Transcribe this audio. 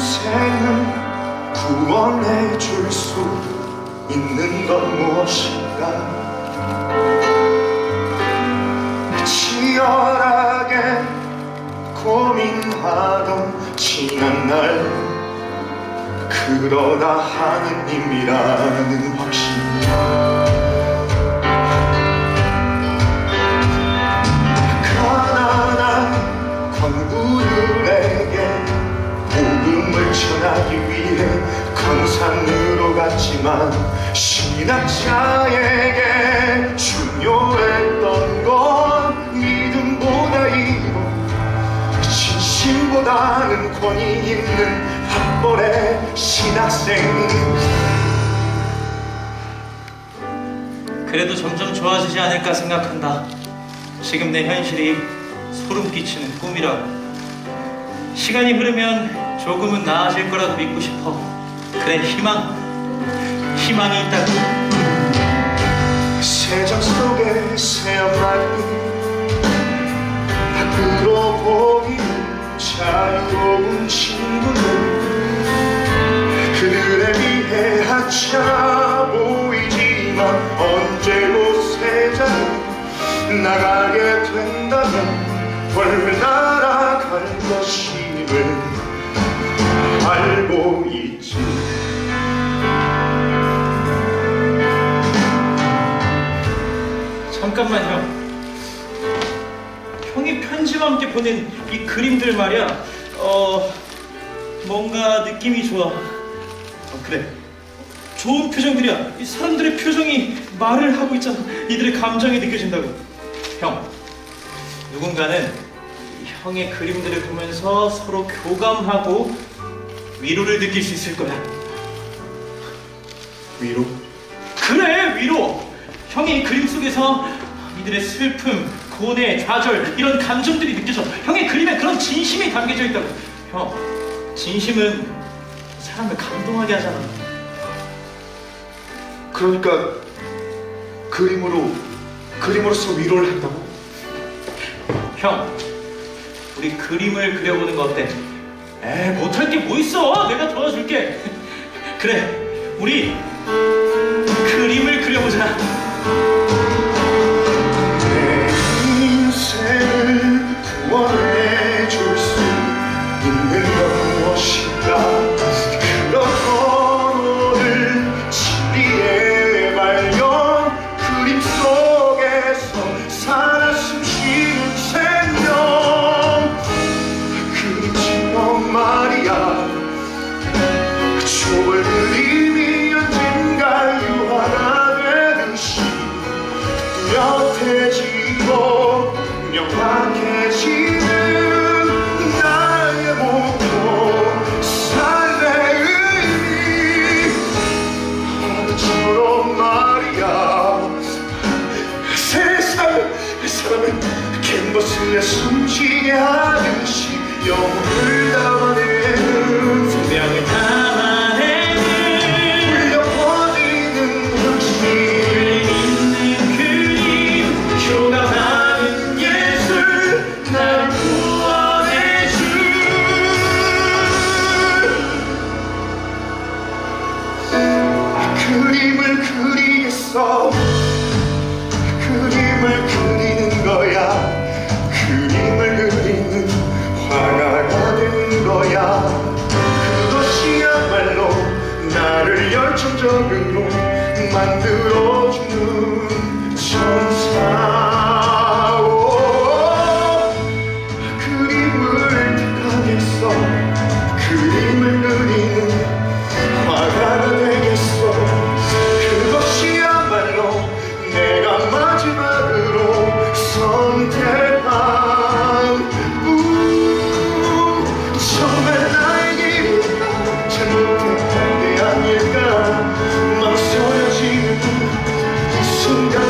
인생을 구원해 줄 수 있는 건 무엇인가? 치열하게 고민하던 지난 날 그러다 하느님이라는 확신 가난한 광부들에게 복음을 전하기 위해 광산으로 갔지만 신학자에게 중요했던 건 믿음보다 이로 진심보다는 권위 있는 학벌의 신학생 그래도 점점 좋아지지 않을까 생각한다. 지금 내 현실이 소름 끼치는 꿈이라고. 시간이 흐르면 조금은 나아질 거라도 믿고 싶어. 그래 희망, 희망이 있다고. 세상 속에 새어나는 밖으로 보이는 자유로운 친구들 그들에 비해 하찮아 보이지만 언제고 세상을 나가게 된다면 헐 날아갈 것임 잠깐만 형. 형이 편지와 함께 보낸 이 그림들 말이야. 어 뭔가 느낌이 좋아. 어, 그래. 좋은 표정들이야. 이 사람들의 표정이 말을 하고 있잖아. 이들의 감정이 느껴진다고. 형, 누군가는 이 형의 그림들을 보면서 서로 교감하고 위로를 느낄 수 있을 거야. 위로? 그래 위로! 이 그림 속에서 이들의 슬픔 고뇌 좌절 이런 감정들이 느껴져. 형의 그림에 그런 진심이 담겨져 있다고. 형 진심은 사람을 감동하게 하잖아. 그러니까 그림으로 그림으로써 위로를 한다고? 형 우리 그림을 그려보는 거 어때? 에 못할 게 뭐 있어? 내가 도와줄게. 그래 우리 그림을 그려보자 들어주는 주 Just